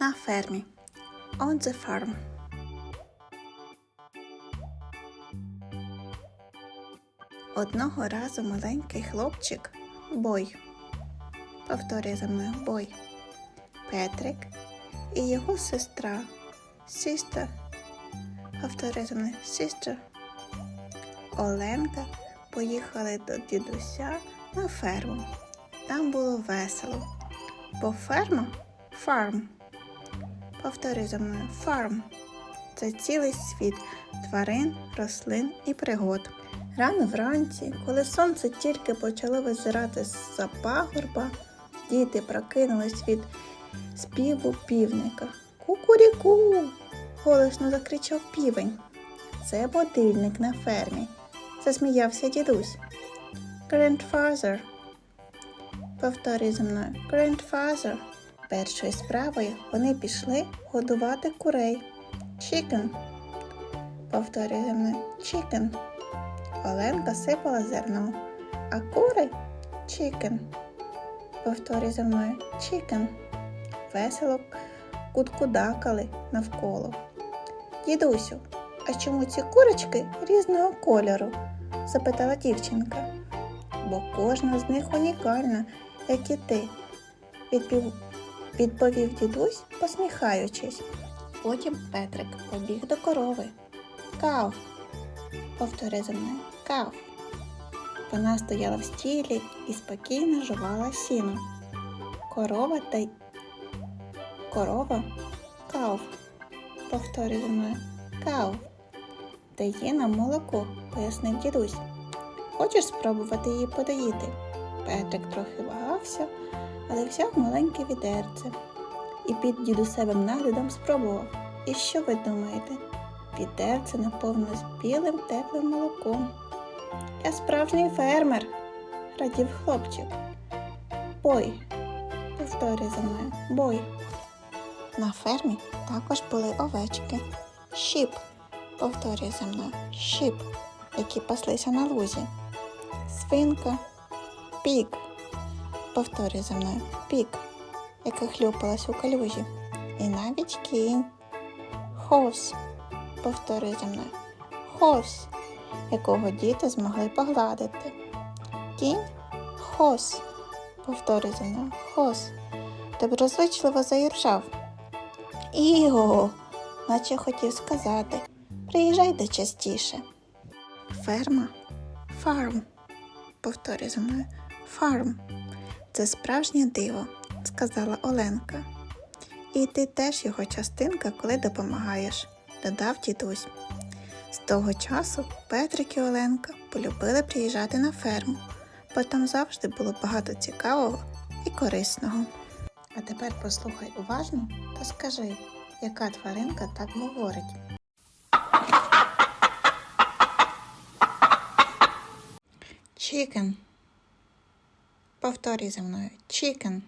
на фермі. On the farm. Одного разу маленький хлопчик бой. Повторюй за мною бой. Петрик і його сестра. Sister. Повторюй за мною sister. Оленка поїхали до дідуся на ферму. Там було весело. Бо ферма farm. Повторюй за мною farm. Це цілий світ тварин, рослин і пригод. Рано вранці, коли сонце тільки почало визирати з-за пагорба, діти прокинулись від співу півника. Кукуріку. голосно закричав півень. Це будильник на фермі. Засміявся дідусь. Grandfather. Повторюй за мною. Grandfather. Першою справою вони пішли годувати курей. Повторюй за мною. Chicken. Оленка сипала зерно, а кури chicken. Повторюй за мною. Chicken. Весело куткудакали навколо. Дідусю, а чому ці курочки різного кольору? запитала дівчинка. Бо кожна з них унікальна, як і ти, відпів... відповів дідусь, посміхаючись. Потім Петрик побіг до корови. Кав. Повтори за мною. Кав. Вона стояла в стілі і спокійно жувала сіно. Корова та й корова кав. Повторюй за мною. Кав. Дає нам молоко, пояснив дідусь. Хочеш спробувати її подоїти? Петрик трохи вагався, але взяв маленьке відерце і під дідусевим наглядом спробував. І що ви думаєте? Відерце наповнилось білим теплим молоком. Я справжній фермер, радів хлопчик. Бой, повторюй за мною, бой. На фермі також були овечки. Щіп, повторюй за мною, щіп, які паслися на лузі. Свинка, пік, повторюй за мною, пік, яка хлюпалась у калюжі. І навіть кінь. Хос, повторюй за мною, хос, якого діти змогли погладити. Кінь хос, повторюй за мною, хос, доброзичливо заіржав. Іго, наче хотів сказати, приїжджайте частіше. Ферма, фарм, повторюй за мною, фарм. Це справжнє диво, сказала Оленка. І ти теж його частинка, коли допомагаєш, додав дідусь. З того часу Петрик і Оленка полюбили приїжджати на ферму, бо там завжди було багато цікавого і корисного. А тепер послухай уважно та скажи, яка тваринка так говорить. Chicken. Повторюй за мною. Chicken.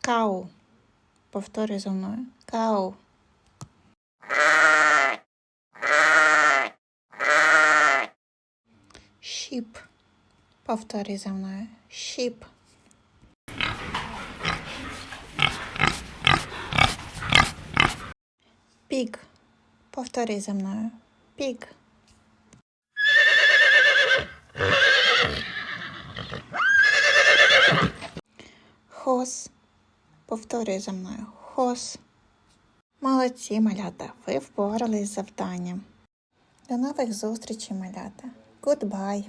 Кау. Повторюй за мною. Кау. Sheep. Повторюй за мною. Sheep. Pig. Повторюй за мною. Pig. Хос. Повторюй за мною. Хос. Молодці, малята. Ви впорались з завданням. До нових зустрічей, малята. Goodbye.